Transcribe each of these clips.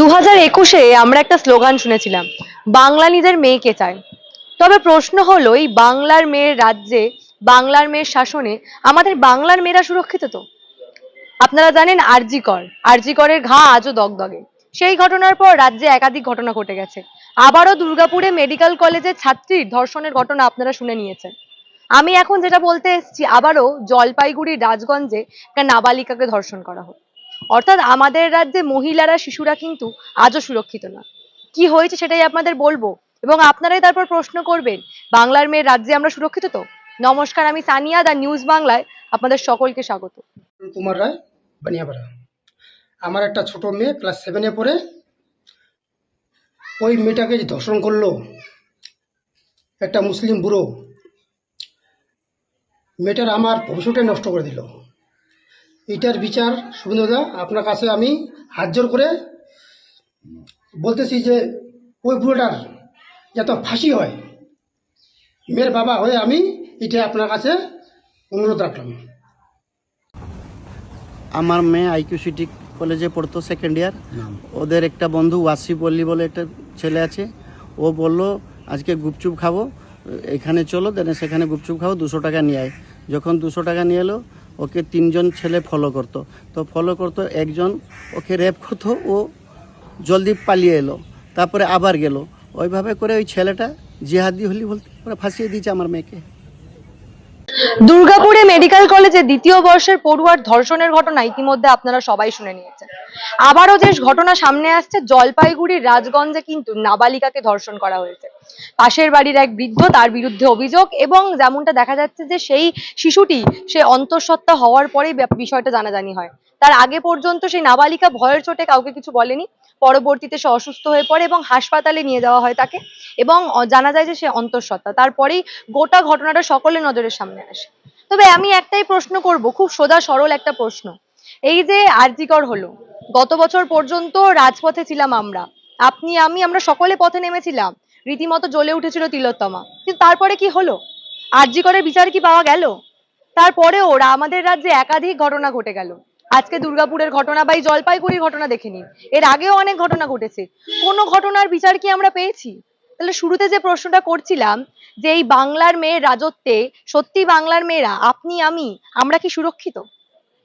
দু হাজার একুশে আমরা একটা স্লোগান শুনেছিলাম, বাংলা নিজের মেয়েকে চায়। তবে প্রশ্ন হলো, এই বাংলার মেয়ের রাজ্যে, বাংলার মেয়ের শাসনে আমাদের বাংলার মেয়েরা সুরক্ষিত তো? আপনারা জানেন আরজিকর আরজিকরের ঘা আজও দগদগে। সেই ঘটনার পর রাজ্যে একাধিক ঘটনা ঘটে গেছে। আবারও দুর্গাপুরে মেডিকেল কলেজের ছাত্রীর ধর্ষণের ঘটনা আপনারা শুনে নিয়েছেন। আমি এখন যেটা বলতে এসেছি, আবারও জলপাইগুড়ির রাজগঞ্জে একটা নাবালিকাকে ধর্ষণ করা হলো অর্থাৎ আমাদের রাজ্যে মহিলারা, শিশুরা কিন্তু আজও সুরক্ষিত না। কি হয়েছে সেটাই আপনাদের বলব? এবং আপনারাই তারপর প্রশ্ন করবেন, বাংলার মেয়ের রাজ্যে আমরা সুরক্ষিত তো? নমস্কার, আমি সানিয়া দা নিউজ বাংলায় আপনাদের সকলকে স্বাগত। কুমার রায়, বানিয়াপাড়া। আমার একটা ছোট মেয়ে, ক্লাস সেভেনে পড়ে। ওই মেয়েটাকে যে ধর্ষণ করল, একটা মুসলিম বুড়ো, মেয়েটার আমার ভবিষ্যৎটাই নষ্ট করে দিল। এটার বিচার সুবিন্দা আপনার কাছে আমি হাত জোর করে বলতেছি যে ওই বুড়োটার যত ফাঁসি হয় মেয়ের বাবা হয়ে আমি এটা আপনার কাছে অনুরোধ রাখলাম। আমার মেয়ে আইকিউ সিটি কলেজে পড়তো সেকেন্ড ইয়ার ওদের একটা বন্ধু ওয়াসিফ অল্লি বলে একটা ছেলে আছে। ও বলল আজকে গুপচুপ খাব এখানে চলো দেন সেখানে গুপচুপ খাব দুশো টাকা নিয়ে আয়। যখন দুশো টাকা নিয়ে এলো ওকে তিনজন ছেলে ফলো করতো। তো ফলো করতো, একজন ওকে রেপ করতো ও জলদি পালিয়ে এলো, তারপরে আবার গেল। ওইভাবে করে ওই ছেলেটা জিহাদি হলি বলতে ওরা ফাঁসিয়ে দিয়েছে আমার মেয়েকে। দুর্গাপুরে মেডিকেল কলেজে দ্বিতীয় বর্ষের পড়ুয়ার ধর্ষণের ঘটনা ইতিমধ্যে আপনারা সবাই শুনে নিয়েছেন। আবারও যে ঘটনা সামনে আসছে, জলপাইগুড়ির রাজগঞ্জে কিন্তু নাবালিকাকে ধর্ষণ করা হয়েছে। পাশের বাড়ির এক বৃদ্ধ তার বিরুদ্ধে অভিযোগ এবং যেমনটা দেখা যাচ্ছে যে সেই শিশুটি, সে অন্তঃসত্ত্বা হওয়ার পরেই বিষয়টা জানাজানি হয়। তার আগে পর্যন্ত সেই নাবালিকা ভয়ের চোটে কাউকে কিছু বলেনি। পরবর্তীতে সে অসুস্থ হয়ে পড়ে এবং হাসপাতালে নিয়ে যাওয়া হয় তাকে এবং জানা যায় যে সে অন্তঃসত্ত্বা। তারপরেই গোটা ঘটনাটা সকলের নজরের সামনে আসে। তবে আমি একটাই প্রশ্ন করব, খুব সোজা সরল একটা প্রশ্ন। এই যে আরজিকর হলো, গত বছর পর্যন্ত রাজপথে ছিলাম আমরা। আপনি, আমি, আমরা সকলে পথে নেমেছিলাম। রীতিমতো জ্বলে উঠেছিল তিলোত্তমা। কিন্তু তারপরে কি হলো? আরজিকরের বিচার কি পাওয়া গেল? তারপরে ওরা আমাদের রাজ্যে একাধিক ঘটনা ঘটে গেল। আজকে দুর্গাপুরের ঘটনা বা এই জলপাইগুড়ির ঘটনা দেখে নিন। এর আগেও অনেক ঘটনা ঘটেছে। কোনো ঘটনার বিচার কি আমরা পেয়েছি? তাহলে শুরুতে যে প্রশ্নটা করছিলাম, যে এই বাংলার মেয়ের রাজত্বে সত্যি বাংলার মেয়েরা, আপনি, আমি, আমরা কি সুরক্ষিত?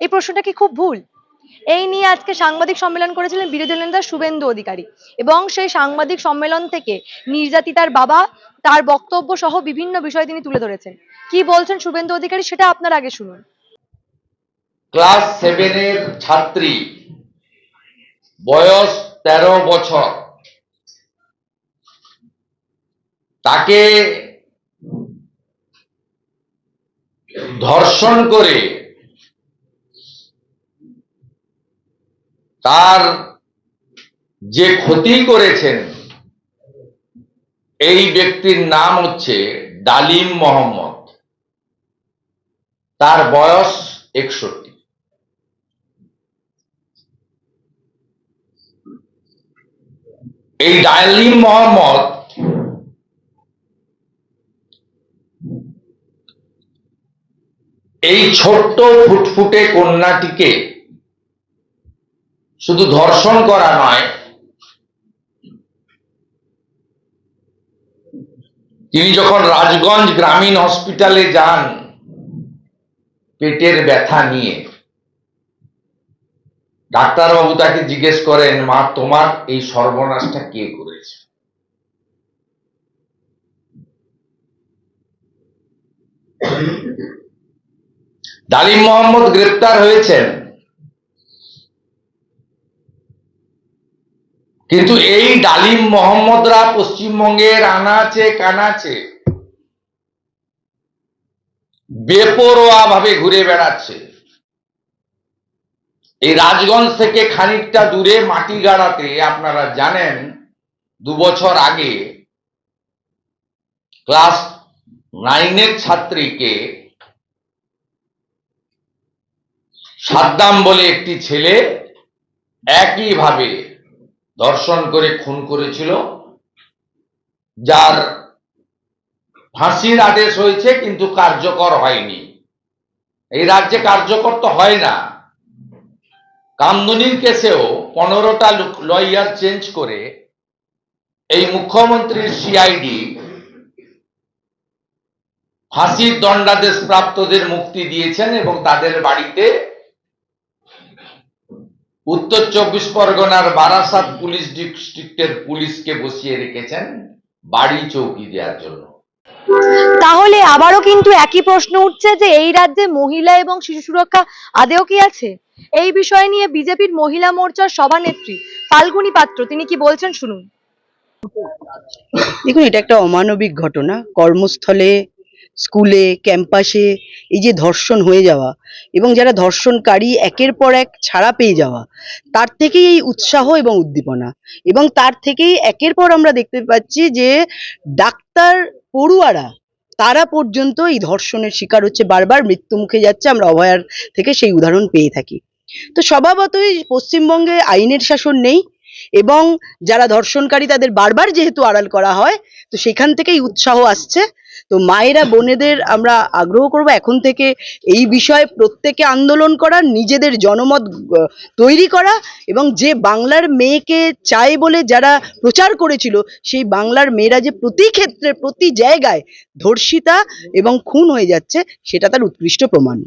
এই প্রশ্নটা কি খুব ভুল? এই নিয়ে আজকে সাংবাদিক সম্মেলন করেছিলেন বিরোধী নেতা শুভেন্দু অধিকারী এবং সেই সাংবাদিক সম্মেলন থেকে নির্যাতিতার বাবা, তার বক্তব্য সহ বিভিন্ন বিষয় তিনি তুলে ধরেছেন। কি বলছেন শুভেন্দু অধিকারী সেটা আপনার আগে শুনুন। ক্লাস সেভেনের ছাত্রী, বয়স তেরো বছর। তাকে ধর্ষণ করে তার যে ক্ষতি করেছেন, এই ব্যক্তির নাম হচ্ছে ডালিম মোহাম্মদ। তার বয়স একষট্টি। এই ডালিম মোহাম্মদ এই ছোট্ট ফুটফুটে কন্যাটিকে শুধু ধর্ষণ করা নয়, তিনি যখন রাজগঞ্জ গ্রামীণ হসপিটালে যান, পেটের ব্যথা নিয়ে, ডাক্তারবাবু তাকে জিজ্ঞেস করেন, মা, তোমার এই সর্বনাশটা কে করেছে? ডালিম মোহাম্মদ গ্রেপ্তার হয়েছেন। কিন্তু এই ডালিম মোহাম্মদরা পশ্চিমবঙ্গের আনাচে কানাচে বেপরোয়া ভাবে ঘুরে বেড়াচ্ছে। এই রাজগঞ্জ থেকে খানিকটা দূরে মাটি গাড়াতে আপনারা জানেন, দু বছর আগে ক্লাস নাইনের ছাত্রীকে সাদ্দাম বলে একটি ছেলে একইভাবে ধর্ষণ করে খুন করেছিল, যার ফাঁসির আদেশ হয়েছে কিন্তু কার্যকর হয়নি। এই রাজ্যে কার্যকর তো হয় না। কামদুনির কেসেও পনেরোটা লয়ার চেঞ্জ করে এই মুখ্যমন্ত্রীর সিআইডি ফাঁসির দণ্ডাদেশ প্রাপ্তদের মুক্তি দিয়েছেন এবং তাদের বাড়িতে উত্তর চব্বিশ পরগনার বারাসাত পুলিশ ডিস্ট্রিক্টের পুলিশকে বসিয়ে রেখেছেন বাড়ি চৌকি দেওয়ার জন্য। তাহলে আবারও কিন্তু একই প্রশ্ন উঠছে যে এই রাজ্যে মহিলা এবং শিশু সুরক্ষা আদেও কি আছে? এই বিষয় নিয়ে বিজেপির মহিলা মোর্চার সভানেত্রী ফাল্গুনী পাত্র তিনি কি বলছেন শুনুন। দেখুন এটা একটা অমানবিক ঘটনা। কর্মস্থলে স্কুলে, ক্যাম্পাসে, এই যে ধর্ষণ হয়ে যাওয়া এবং যারা ধর্ষণকারী একের পর এক ছাড়া পেয়ে যাওয়া, তার থেকেই এই উৎসাহ এবং উদ্দীপনা এবং তার থেকেই একের পর আমরা দেখতে পাচ্ছি যে ডাক্তার পড়ুয়ারা, তারা পর্যন্ত এই ধর্ষণের শিকার হচ্ছে। বারবার মৃত্যু মুখে যাচ্ছে, আমরা অভয়ার থেকে সেই উদাহরণ পেয়ে থাকি। তো স্বভাবতই পশ্চিমবঙ্গে আইনের শাসন নেই এবং যারা ধর্ষণকারী তাদের বারবার যেহেতু আড়াল করা হয়, তো সেখান থেকেই উৎসাহ আসছে। তো মায়েরা, বোনেদের আমরা আগ্রহ করব এখন থেকে এই বিষয়ে প্রত্যেকে আন্দোলন করা, নিজেদের জনমত তৈরি করা এবং যে বাংলার মেয়েকে চায় বলে যারা প্রচার করেছিল, সেই বাংলার মেয়েরা যে প্রতি ক্ষেত্রে, প্রতি জায়গায় ধর্ষিতা এবং খুন হয়ে যাচ্ছে, সেটা তার উৎকৃষ্ট প্রমাণ।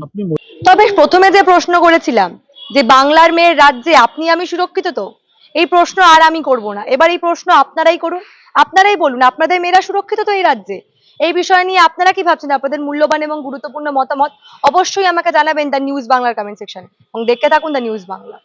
তবে প্রথমে যে প্রশ্ন করেছিলাম যে বাংলার মেয়ের রাজ্যে আপনি আমি সুরক্ষিত তো? এই প্রশ্ন আর আমি করব না। এবার এই প্রশ্ন আপনারাই করুন। আপনারাই বলুন, আপনাদের মেয়েরা সুরক্ষিত তো এই রাজ্যে? এই বিষয় নিয়ে আপনারা কি ভাবছেন? আপনাদের মূল্যবান এবং গুরুত্বপূর্ণ মতামত অবশ্যই আমাকে জানাবেন দ্য নিউজ বাংলার কমেন্ট সেকশন এবং দেখতে থাকুন দ্য নিউজ বাংলা।